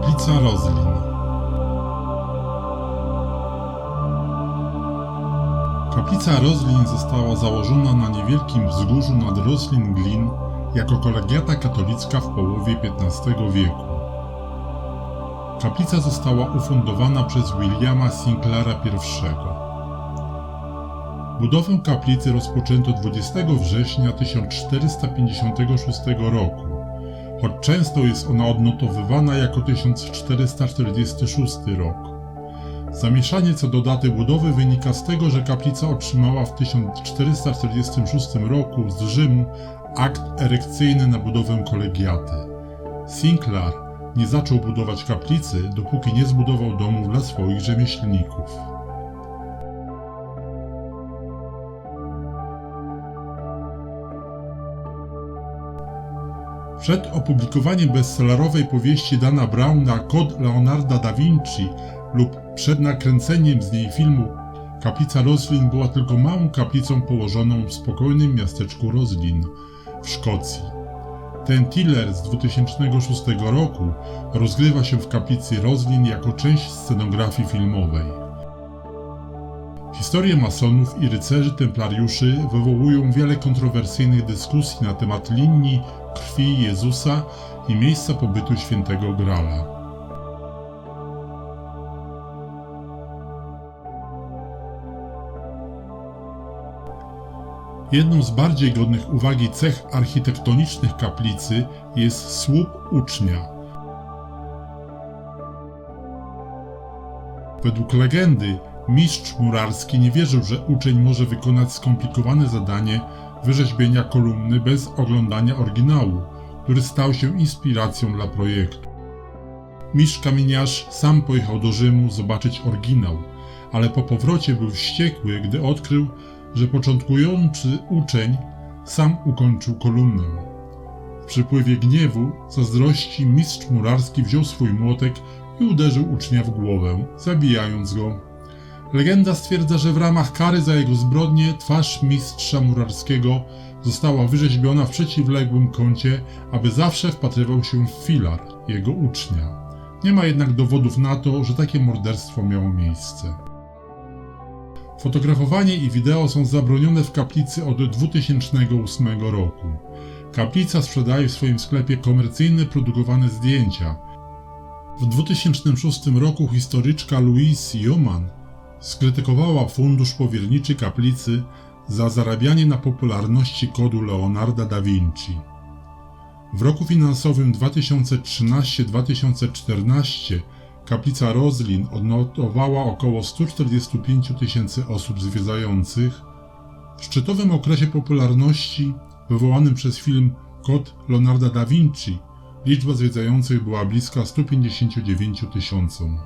Kaplica Rozlin Kaplica Rozlin została założona na niewielkim wzgórzu nad Roslin Glin jako kolegiata katolicka w połowie XV wieku. Kaplica została ufundowana przez Williama Sinclaira I. Budowę kaplicy rozpoczęto 20 września 1456 roku, choć często jest ona odnotowywana jako 1446 rok. Zamieszanie co do daty budowy wynika z tego, że kaplica otrzymała w 1446 roku z Rzymu akt erekcyjny na budowę kolegiaty. Sinclair nie zaczął budować kaplicy, dopóki nie zbudował domu dla swoich rzemieślników. Przed opublikowaniem bestsellerowej powieści Dana Browna Kod Leonarda da Vinci lub przed nakręceniem z niej filmu Kaplica Roslin była tylko małą kaplicą położoną w spokojnym miasteczku Roslin w Szkocji. Ten thriller z 2006 roku rozgrywa się w kaplicy Roslin jako część scenografii filmowej. Historie masonów i rycerzy templariuszy wywołują wiele kontrowersyjnych dyskusji na temat linii krwi Jezusa i miejsca pobytu świętego Grala. Jedną z bardziej godnych uwagi cech architektonicznych kaplicy jest słup ucznia. Według legendy mistrz murarski nie wierzył, że uczeń może wykonać skomplikowane zadanie wyrzeźbienia kolumny bez oglądania oryginału, który stał się inspiracją dla projektu. Mistrz kamieniarz sam pojechał do Rzymu zobaczyć oryginał, ale po powrocie był wściekły, gdy odkrył, że początkujący uczeń sam ukończył kolumnę. W przypływie gniewu, zazdrości mistrz murarski wziął swój młotek i uderzył ucznia w głowę, zabijając go. Legenda stwierdza, że w ramach kary za jego zbrodnie twarz mistrza murarskiego została wyrzeźbiona w przeciwległym kącie, aby zawsze wpatrywał się w filar jego ucznia. Nie ma jednak dowodów na to, że takie morderstwo miało miejsce. Fotografowanie i wideo są zabronione w kaplicy od 2008 roku. Kaplica sprzedaje w swoim sklepie komercyjne produkowane zdjęcia. W 2006 roku historyczka Louise Joman skrytykowała fundusz powierniczy kaplicy za zarabianie na popularności kodu Leonarda da Vinci. W roku finansowym 2013-2014 kaplica Roslin odnotowała około 145 tysięcy osób zwiedzających. W szczytowym okresie popularności wywołanym przez film Kod Leonarda da Vinci liczba zwiedzających była bliska 159 tysiącom.